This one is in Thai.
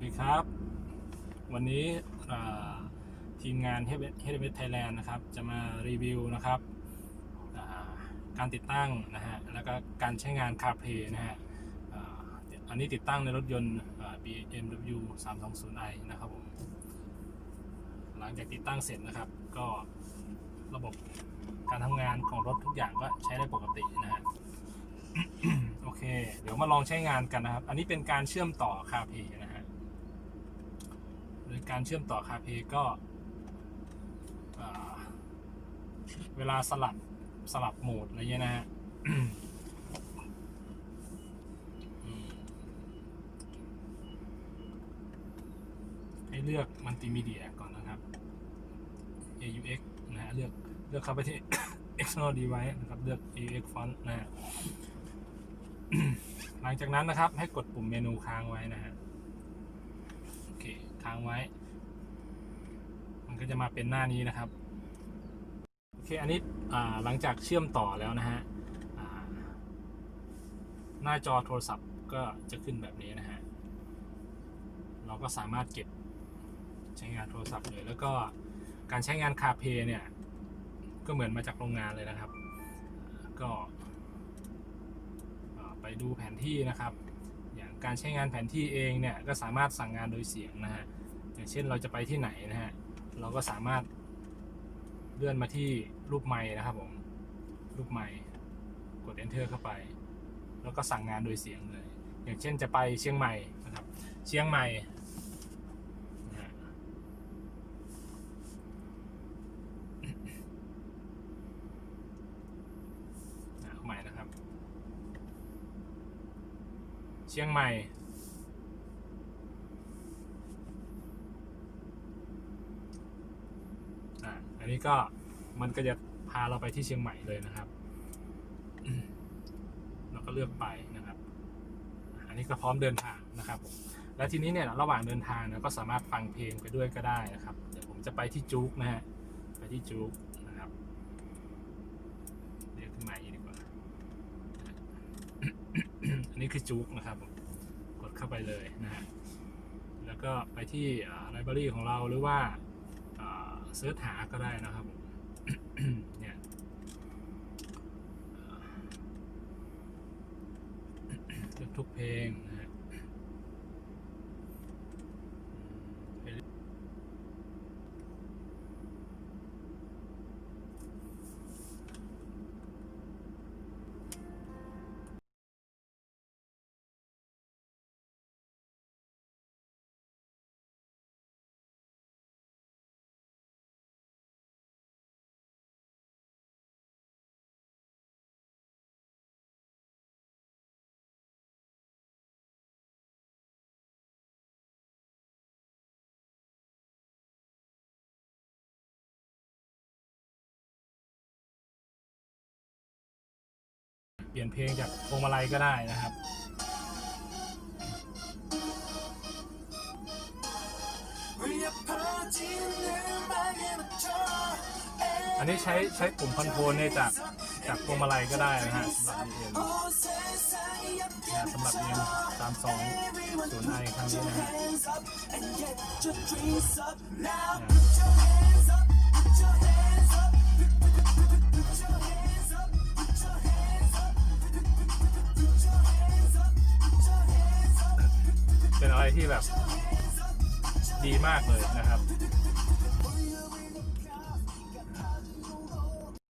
วัสดีครับ วันนี้ทีมงาน h e a d m e t Thailand นะครับ จะมารีวิวนะครับการติดตั้งนะฮะแล้วก็การใช้งาน CarPlay นะฮะอันนี้ติดตั้งในรถยนต์อ่า BMW 320i นะครับผมหลังจากติดตั้งเสร็จนะครับ ก็ระบบการทำงานของรถทุกอย่างก็ใช้ได้ปกตินะฮะโอเค เดี๋ยวมาลองใช้งานกันนะครับ อันนี้เป็นการเชื่อมต่อ CarPlay นะฮะ การเชื่อมต่อ CarPlay ก็เวลาสลับสลับโหมดอะไรเงี้ยนะฮะให้เลือกมัลติมีเดียก่อนนะครับ AUX นะฮะเลือกเลือกเข้าไปที่ external device นะครับ เลือก AUX font นะฮะหลังจากนั้นนะครับให้กดปุ่มเมนูค้างไว้นะฮะ ค้างไว้ มันก็จะมาเป็นหน้านี้นะครับ โอเค อันนี้หลังจากเชื่อมต่อแล้วนะฮะหน้าจอโทรศัพท์ก็จะขึ้นแบบนี้นะฮะ เราก็สามารถเก็บใช้งานโทรศัพท์เลย แล้วก็การใช้งานคาเพเนี่ย ก็เหมือนมาจากโรงงานเลยนะครับ ก็ไปดูแผนที่นะครับ การใช้งานแผนที่เองเนี่ยก็สามารถสั่งงานโดยเสียงนะฮะอย่างเช่นเราจะไปที่ไหนนะฮะเราก็สามารถเลื่อนมาที่รูปไม้นะครับผมรูปไม้กด enter เข้าไป แล้วก็สั่งงานโดยเสียงเลย อย่างเช่นจะไปเชียงใหม่นะครับ เชียงใหม่นะฮะอะเอาใหม่นะครับ เชียงใหม่อะอันนี้ก็มันก็จะพาเราไปที่เชียงใหม่เลยนะครับ เราก็เลือกไปนะครับ อันนี้ก็พร้อมเดินทางนะครับ และทีนี้เนี่ยระหว่างเดินทางเนี่ยก็สามารถฟังเพลงไปด้วยก็ได้นะครับ เดี๋ยวผมจะไปที่จุกนะฮะ ไปที่จุกนะครับ เรียกขึ้นมาอย่างนี้ดีกว่า อั นี้คือจุกนะครับ กดเข้าไปเลยนะฮะแล้วก็ไปที่ไลบรารีของเราหรือว่าเสิร์ชหาก็ได้นะครับเนี่ยทุกเพลงนะ เปลี่ยนเพลงจากพวงมาลัยก็ได้นะครับอันนี้ใช้ใช้ปุ่มคอนโทรลเนี่ยจากจากพวงมาลัยก็ได้นะฮะสำหรับ BM นะสำหรับ BM 320 i คันนี้นะฮะเนี่ย ที่แบบดีมากเลยนะครับ